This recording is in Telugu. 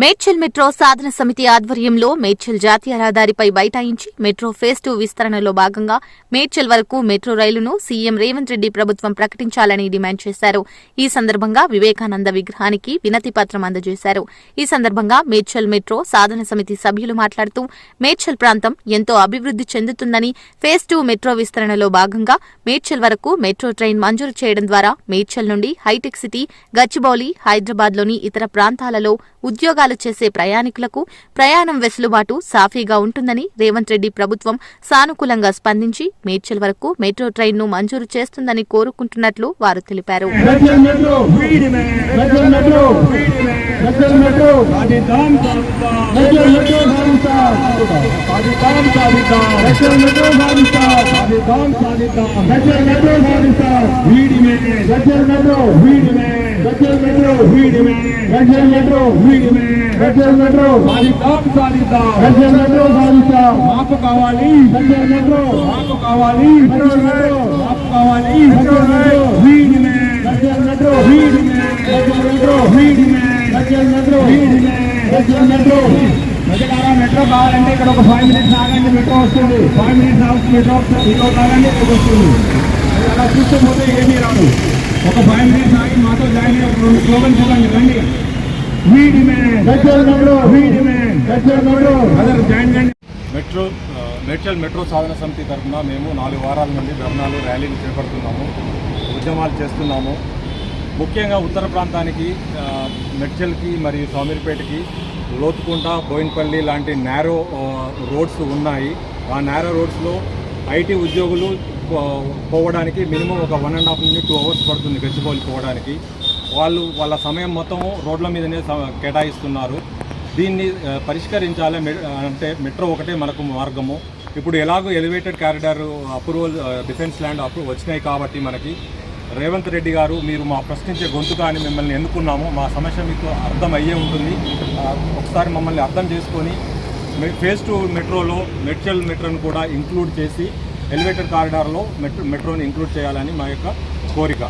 మేడ్చల్ మెట్రో సాధన సమితి ఆధ్వర్యంలో మేడ్చల్ జాతీయ రహదారిపై బైఠాయించి మెట్రో ఫేజ్ టూ విస్తరణలో భాగంగా మేడ్చల్ వరకు మెట్రో రైలును సీఎం రేవంత్ రెడ్డి ప్రభుత్వం ప్రకటించాలని డిమాండ్ చేశారు. ఈ సందర్భంగా వివేకానంద విగ్రహానికి వినతి పత్రం అందజేశారు. ఈ సందర్భంగా మేడ్చల్ మెట్రో సాధన సమితి సభ్యులు మాట్లాడుతూ మేడ్చల్ ప్రాంతం ఎంతో అభివృద్ధి చెందుతుందని ఫేజ్ టూ మెట్రో విస్తరణలో భాగంగా మేడ్చల్ వరకు మెట్రో ట్రైన్ మంజూరు చేయడం ద్వారా మేడ్చల్ నుండి హైటెక్ సిటీ గచ్చిబౌలి హైదరాబాద్లోని ఇతర ప్రాంతాలలో ఉద్యోగాలు చేసే ప్రయాణికులకు ప్రయాణం వెసులుబాటు సాఫీగా ఉంటుందని రేవంత్ రెడ్డి ప్రభుత్వం సానుకూలంగా స్పందించి మేడ్చల్ వరకు మెట్రో ట్రైన్ను మంజూరు చేస్తుందని కోరుకుంటున్నట్లు వారు తెలిపారు మెట్రల్ మెట్రో మెట్రల్ మెట్రో మెట్రల్ మెట్రో సాధిద్దాం మెట్రో సాధిస్తా సాధిద్దాం సాధిద్దాం మెట్రో సాధిస్తా సాధిద్దాం మెట్రో. సాధిద్దాం సాధిద్దాం. మెట్రల్ మెట్రో మాకు కావాలి. మెట్రల్ మెట్రో. మాకు కావాలి. మెట్రో మాకు కావాలి. మెట్రో వీడిమే మెట్రల్ మెట్రో. మెట్రో. మెట్రల్ మెట్రో. వీడిమే మెట్రల్ మెట్రో. ప్రజలారా మెట్రో కావాలంటే ఇక్కడ ఒక ఫైవ్ మినిట్స్ ఆగండి మెట్రో వస్తుంది. ఫైవ్ మినిట్స్ ఆగి మెట్రో మెట్రో కావాలంటే ఇక్కడికి వస్తుంది. అలా చూస్తే పోతే ఏమీ రాదు. ఒక ఫైవ్ మినిట్స్ ఆగి మాతో జాయిన్ అయ్యి ఒక రెండు స్లోగన్ చూడండి రండి. మెట్రో మేడ్చల్ మెట్రో సాధన సమితి తరఫున మేము నాలుగు వారాల నుండి ధర్నాలు ర్యాలీలు చేపడుతున్నాము. ఉద్యమాలు చేస్తున్నాము. ముఖ్యంగా ఉత్తర ప్రాంతానికి మెడ్చల్కి మరియు సోమిరిపేటకి లోతుకుంట బోయిన్పల్లి లాంటి నేరో రోడ్స్ ఉన్నాయి. ఆ నేరో రోడ్స్లో ఐటీ ఉద్యోగులు పో- పోవడానికి మినిమం ఒక వన్ అండ్ హాఫ్ నుండి టూ అవర్స్ పడుతుంది గచ్చిబౌలి పోవడానికి. వాళ్ళు వాళ్ళ సమయం మొత్తం రోడ్ల మీదనే స- కేటాయిస్తున్నారు. దీన్ని పరిష్కరించాలి అంటే మెట్రో ఒకటే మనకు మార్గము. ఇప్పుడు ఎలాగో elevated corridor approval defence land approve వచ్చినాయి కాబట్టి మనకి. రేవంత్ రెడ్డి గారు మీరు మా ప్రశ్నించే గొంతుగా అని మిమ్మల్ని ఎన్నుకున్నాము. మా సమస్య మీకు అర్థం అయ్యే ఉంటుంది ఒకసారి మమ్మల్ని అర్థం చేసుకొని ఫేజ్ టూ మెట్రోలో మెట్రల్ మెట్రోను కూడా ఇంక్లూడ్ చేసి ఎలివేటెడ్ కారిడార్లో మెట్రో మెట్రోని ఇంక్లూడ్ చేయాలని మా యొక్క కోరిక.